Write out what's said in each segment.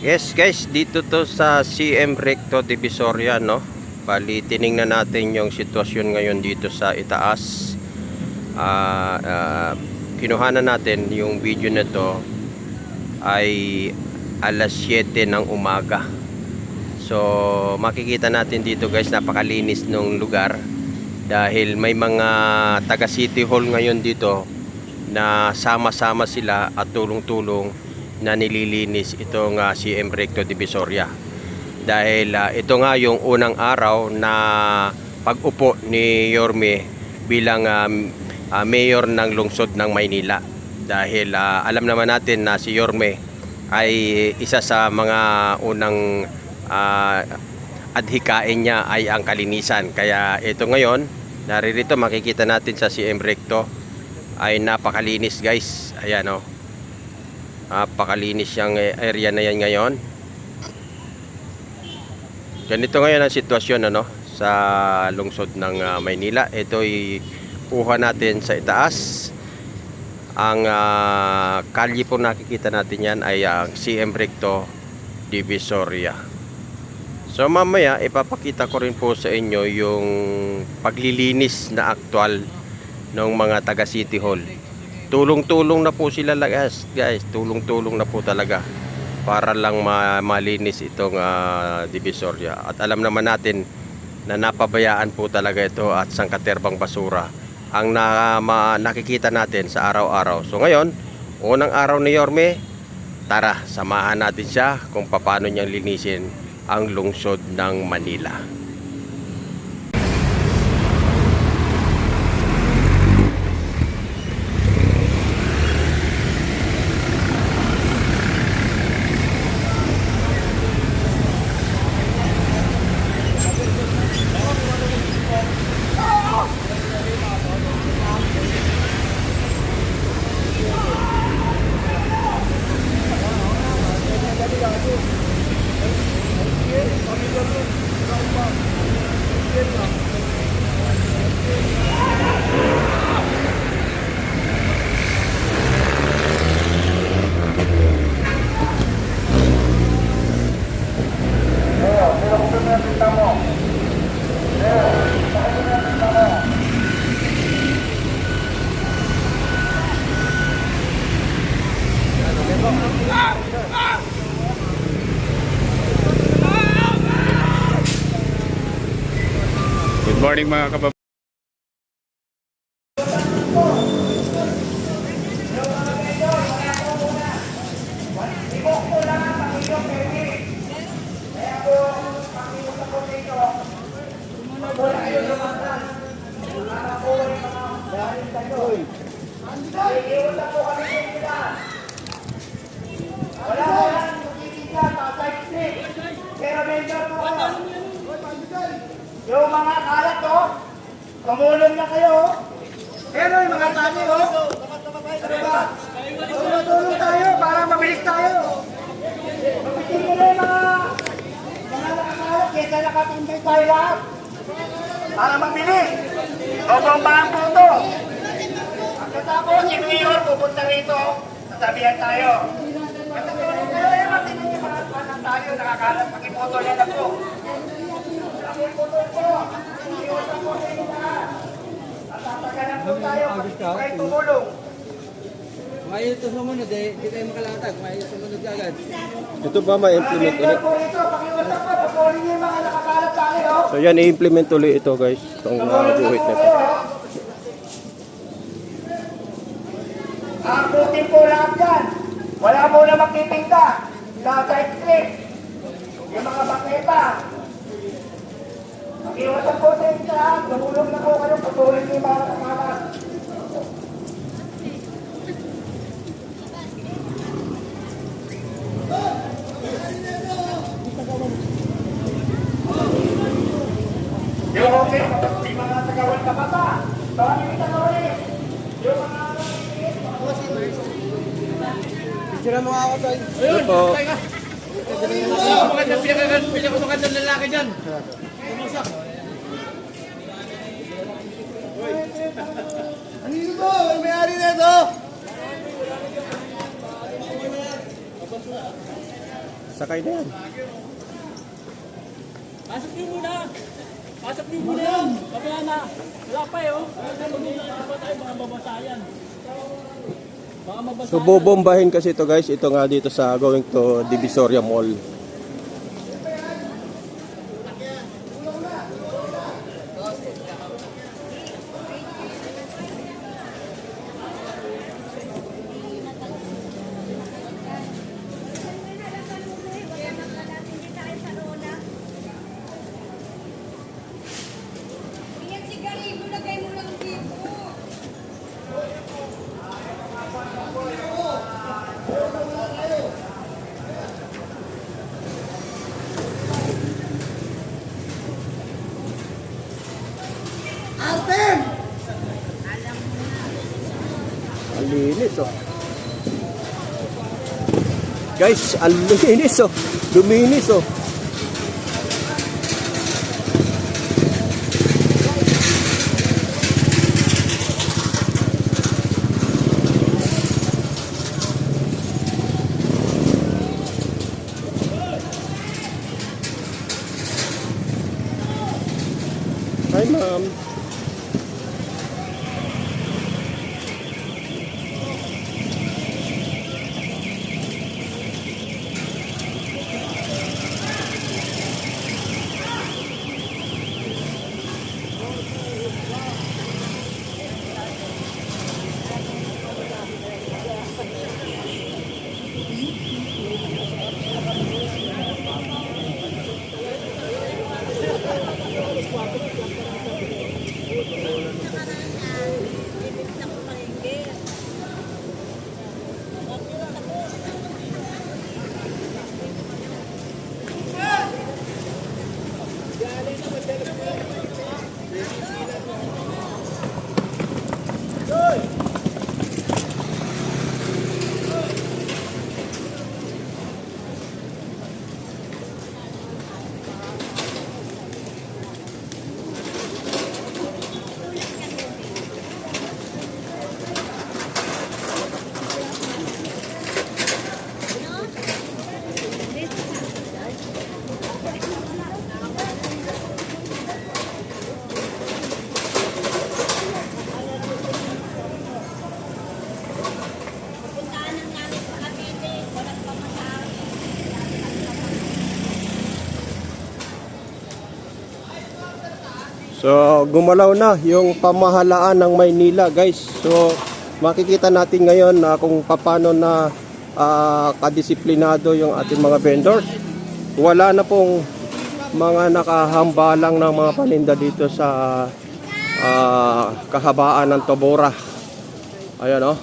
Yes guys, dito to sa CM Recto Divisoria no. Bali tiningnan natin yung sitwasyon ngayon dito sa itaas. Ah, ah, kinuhanan natin yung video na to ay alas 7 ng umaga. So makikita natin dito guys napakalinis ng lugar dahil may mga taga City Hall ngayon dito na sama-sama sila at tulong-tulong na nililinis itong uh, CM Recto Divisoria. Dahil ah, ito nga yung unang araw na pag-upo ni Yorme bilang um, ah, mayor ng lungsod ng Maynila. Dahil ah, alam naman natin na si Yorme ay isa sa mga unang ah, adhikain niya ay ang kalinisan. Kaya ito ngayon, naririto makikita natin sa CM Recto ay napakalinis guys. Ayan o. Napakalinis yung area na yan ngayon. Ganito ngayon ang sitwasyon ano sa lungsod ng ah, Maynila. Ito ay kuha natin sa itaas. Ang ah, kalye po nakikita natin yan ay ang CM Recto Divisoria. So mamaya ipapakita ko rin po sa inyo yung paglilinis na aktual ng mga taga City Hall. Tulong-tulong na po sila guys, guys. Tulong-tulong na po talaga para lang ma- malinis itong ah, Divisoria. At alam naman natin na napabayaan po talaga ito at sangkaterbang basura ang na, ma- nakikita natin sa araw-araw. So ngayon, unang araw ni Yorme, tara, samahan natin siya kung paano niyang linisin ang lungsod ng Manila. Morning mga kabab... Wala mo lang makikita, tatay stick. Pero vendor po ako. Yung mga kalat ko, tumulong na kayo. Pero yung mga tani, oh. Diba? Tulong-tulong tayo para mabilis tayo. Mabitin mo na yung mga mga nakakalat kaysa nakatambay tayo lahat. Para mabilis. O bombahan po ito. Pagkatapos, yung mayor pupunta rito, sasabihan tayo. Katulad kayo, eh, makinig yung mga tayo, nakakalat, pakipoto na lang po. Pakipoto po. Sa tatagalan po tayo, kayo tumulong. May ito sumunod eh, hindi tayo makalatag. May sumunod agad. Ito ba ma-implement tayo. So yan, i-implement ulit ito guys, itong uh, buhit na ito. Abutin po lahat yan. Wala mo na magtitinda. Tatay click. Yung mga baketa. Makiwasan po sa inyo lahat. Tumulong na po kayo. Patuloy yung mga nakakalat. Yung okay, yung mga tagawal ka bata. Baka yung tagawal eh. Yung mga Picture mo ako tayo. Ito po. Magandang pinakagan, pinakamagandang lalaki dyan. Tumusak. Ano yun po? May-ari na ito. Sakay na yan. Pasok din muna. Pasok din muna yan. Mamaya na. Wala pa eh, oh. Pa tayo, baka mabasayan. Baka mabasayan. So bobombahin kasi ito guys, ito nga dito sa going to Divisoria Mall. Guys, ang linis oh. Luminis oh. So, gumalaw na yung pamahalaan ng Maynila, guys. So, makikita natin ngayon na kung paano na ah, kadisiplinado yung ating mga vendors. Wala na pong mga nakahambalang ng mga paninda dito sa ah, kahabaan ng Tobora. Ayan, oh.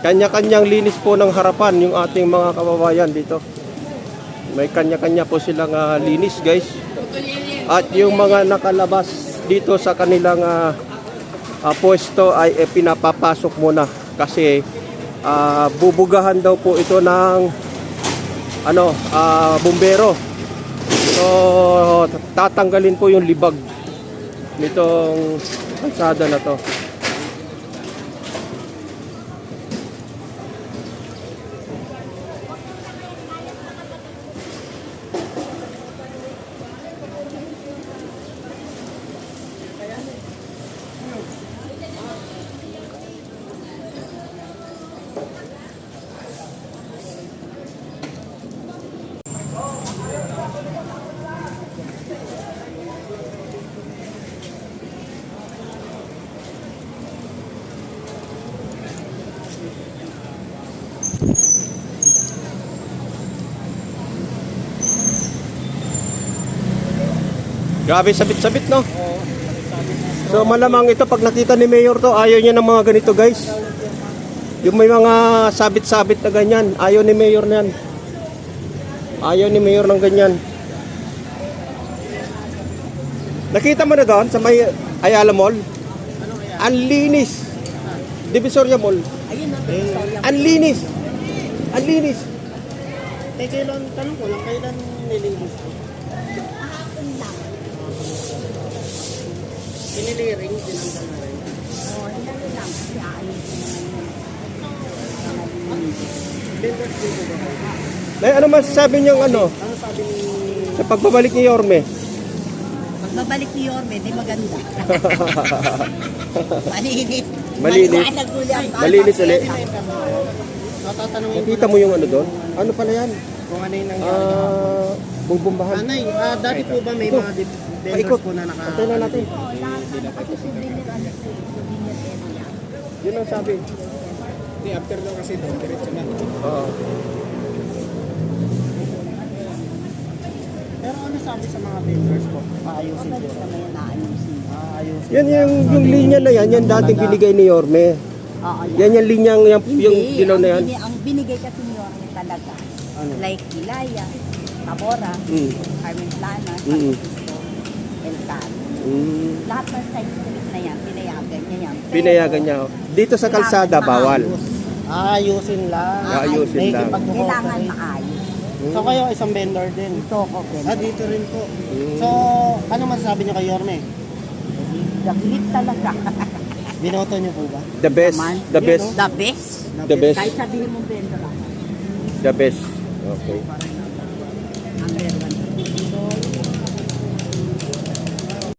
Kanya-kanyang linis po ng harapan yung ating mga kababayan dito. May kanya-kanya po silang ah, linis guys. At yung mga nakalabas dito sa kanilang ah, ah, pwesto ay eh, pinapapasok muna kasi ah, bubugahan daw po ito ng ano, ah, bumbero. So tatanggalin po yung libag nitong kalsada na to. Grabe sabit-sabit no? So malamang ito pag nakita ni Mayor to, ayaw niya ng mga ganito guys. Yung may mga sabit-sabit na ganyan, ayaw ni Mayor na yan. Ayaw ni Mayor ng ganyan. Nakita mo na doon sa may Ayala Mall? Ang linis. Divisoria Mall. Ayun na. Ang linis. Ang linis. Eh, kailan, tanong ko lang, kailan nilinis ko? Piniliring, tinanggal na rin. Oo, inano lang kasi aayos Better din ko ba? Nay, ano masasabi ano? Ano sabi ni... Sa pagbabalik ni Yorme? Pagbabalik ni Yorme, di maganda. Malinis. Malinis. Malinis ulit. Natatanong Nakita mo yung ano doon? Ano pala yan? Kung ano yung nangyari. Ah bubumbahan. Anay, ah, dati po ba may Ito. mga vendors po na naka... Antay na natin. Oo, lahat na kasi souvenir, ano, souvenir area. Yun ang sabi. Hindi, after daw kasi doon, diretso na. Oo. Pero ano sabi sa mga vendors po? Paayusin Mabalik po. naman yung naayusin. Aayusin. Yan yung, yung linya na yan, yan dating binigay ni Yorme. Oo, Yan yung linyang, yung, Hindi, yung dilaw na ang yan. bini- ang binigay kasi ni Yorme talaga, Ano? like Ilaya, Tabora, Mm. Carmen Plana, San Mm. Francisco, El Cabo. Mm. Lahat ng side street na yan, pinayagan niya yan. Pero, Pinayagan niya. Dito sa kalsada, bawal. Aayusin lang. Aayusin lang. Kailangan maayos. So kayo isang vendor din? Ito ko, Ah, dito rin po. So, ano masasabi niyo kay Yorme? Galit talaga. Binoto niyo po ba? The best, Naman. the best, The best. the best, Kahit sabihin mo vendor ako. the best. Okay. One